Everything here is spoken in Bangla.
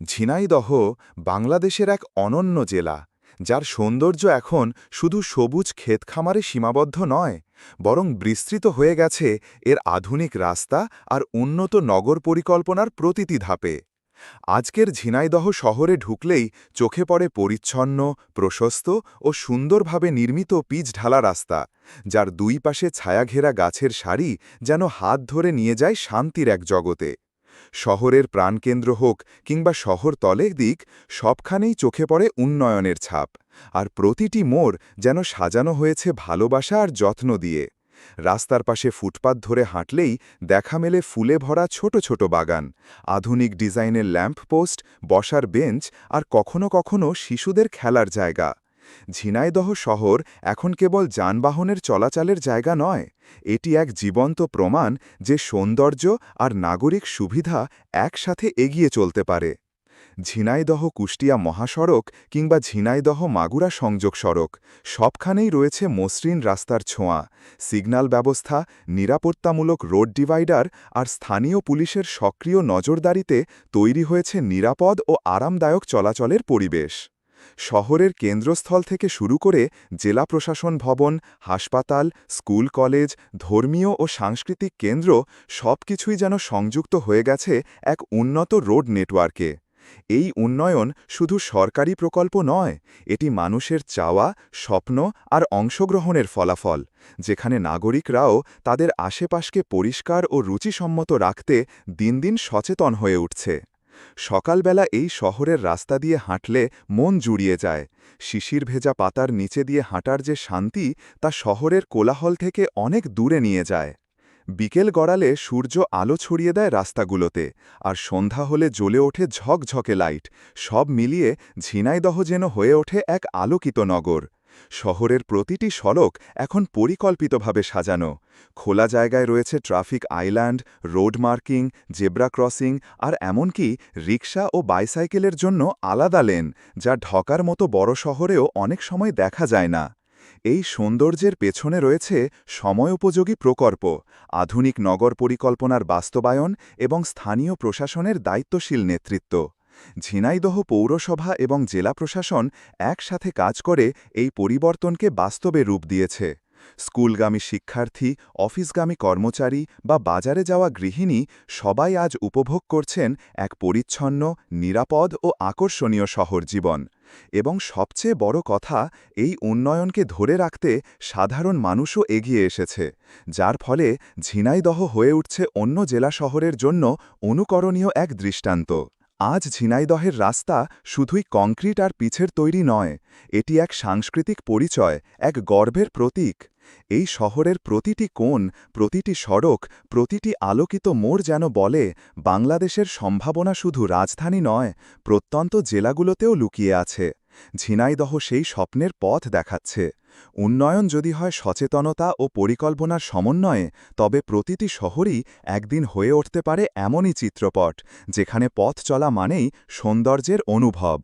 ঝিনাইদহ বাংলাদেশের এক অনন্য জেলা, যার সৌন্দর্য এখন শুধু সবুজ ক্ষেতখামারে সীমাবদ্ধ নয়, বরং বিস্তৃত হয়ে গেছে এর আধুনিক রাস্তা আর উন্নত নগর পরিকল্পনার প্রতিটি ধাপে। আজকের ঝিনাইদহ শহরে ঢুকলেই চোখে পড়ে পরিচ্ছন্ন, প্রশস্ত ও সুন্দরভাবে নির্মিত পিচ ঢালা রাস্তা, যার দুই পাশে ছায়াঘেরা গাছের সারি যেন হাত ধরে নিয়ে যায় শান্তির এক জগতে। শহরের প্রাণকেন্দ্র হোক কিংবা শহর তলের দিক, সবখানেই চোখে পড়ে উন্নয়নের ছাপ। আর প্রতিটি মোড় যেন সাজানো হয়েছে ভালোবাসা আর যত্ন দিয়ে। রাস্তার পাশে ফুটপাত ধরে হাঁটলেই দেখা মেলে ফুলে ভরা ছোট ছোট বাগান, আধুনিক ডিজাইনের ল্যাম্প পোস্ট, বসার বেঞ্চ আর কখনো কখনো শিশুদের খেলার জায়গা। ঝিনাইদহ শহর এখন কেবল যানবাহনের চলাচলের জায়গা নয়, এটি এক জীবন্ত প্রমাণ যে সৌন্দর্য আর নাগরিক সুবিধা একসাথে এগিয়ে চলতে পারে। ঝিনাইদহ কুষ্টিয়া মহাসড়ক কিংবা ঝিনাইদহ মাগুরা সংযোগ সড়ক সবখানেই রয়েছে মসৃণ রাস্তার ছোঁয়া সিগন্যাল ব্যবস্থা, নিরাপত্তামূলক রোড ডিভাইডার আর স্থানীয় পুলিশের সক্রিয় নজরদারিতে তৈরি হয়েছে নিরাপদ ও আরামদায়ক চলাচলের পরিবেশ। শহরের কেন্দ্রস্থল থেকে শুরু করে জেলা প্রশাসন ভবন, হাসপাতাল, স্কুল কলেজ, ধর্মীয় ও সাংস্কৃতিক কেন্দ্র সবকিছুই যেন সংযুক্ত হয়ে গেছে এক উন্নত রোড নেটওয়ার্কে। এই উন্নয়ন শুধু সরকারি প্রকল্প নয়, এটি মানুষের চাওয়া, স্বপ্ন আর অংশগ্রহণের ফলাফল, যেখানে নাগরিকরাও তাদের আশেপাশকে পরিষ্কার ও রুচিসম্মত রাখতে দিন দিন সচেতন হয়ে উঠছে। সকালবেলা এই শহরের রাস্তা দিয়ে হাঁটলে মন জুড়িয়ে যায়। শিশির ভেজা পাতার নিচে দিয়ে হাঁটার যে শান্তি, তা শহরের কোলাহল থেকে অনেক দূরে নিয়ে যায়। বিকেল গড়ালে সূর্য আলো ছড়িয়ে দেয় রাস্তাগুলোতে, আর সন্ধ্যা হলে জ্বলে ওঠে ঝকঝকে লাইট, সব মিলিয়ে ঝিনাইদহ যেন হয়ে ওঠে এক আলোকিত নগর। শহরের প্রতিটি সড়ক এখন পরিকল্পিতভাবে সাজানো। খোলা জায়গায় রয়েছে traffic island, road marking, zebra crossing আর এমনকি রিকশা ও বাইসাইকেলের জন্য আলাদা লেন, যা ঢকার মতো বড় শহরেও অনেক সময় দেখা যায় না। এই সৌন্দর্যের পেছনে রয়েছে সময়োপযোগী প্রকল্প, আধুনিক নগর পরিকল্পনার বাস্তবায়ন এবং স্থানীয় প্রশাসনের দায়িত্বশীল নেতৃত্ব। ঝিনাইদহ পৌরসভা এবং জেলা প্রশাসন একসাথে কাজ করে এই পরিবর্তনকে বাস্তবে রূপ দিয়েছে। স্কুলগামী শিক্ষার্থী, অফিসগামী কর্মচারী বা বাজারে যাওয়া গৃহিণী সবাই আজ উপভোগ করছেন এক পরিচ্ছন্ন, নিরাপদ ও আকর্ষণীয় শহর জীবন। এবং সবচেয়ে বড় কথা, এই উন্নয়নকে ধরে রাখতে সাধারণ মানুষও এগিয়ে এসেছে, যার ফলে ঝিনাইদহ হয়ে উঠছে অন্য জেলা শহরের জন্য অনুকরণীয় এক দৃষ্টান্ত। আজ ঝিনাইদহের রাস্তা শুধুই কংক্রিট আর পিছের তৈরি নয়, এটি এক সাংস্কৃতিক পরিচয়, এক গর্বের প্রতীক। এই শহরের প্রতিটি কোণ, প্রতিটি সড়ক, প্রতিটি আলোকিত মোড় যেন বলে, বাংলাদেশের সম্ভাবনা শুধু রাজধানী নয়, প্রত্যন্ত জেলাগুলোতেও লুকিয়ে আছে। ঝিনাইদহ সেই স্বপ্নের পথ দেখাচ্ছে। উন্নয়ন যদি হয় সচেতনতা ও পরিকল্পনার সমন্বয়ে, তবে প্রতিটি শহরই একদিন হয়ে উঠতে পারে এমনই চিত্রপট, যেখানে পথ চলা মানেই সৌন্দর্যের অনুভব।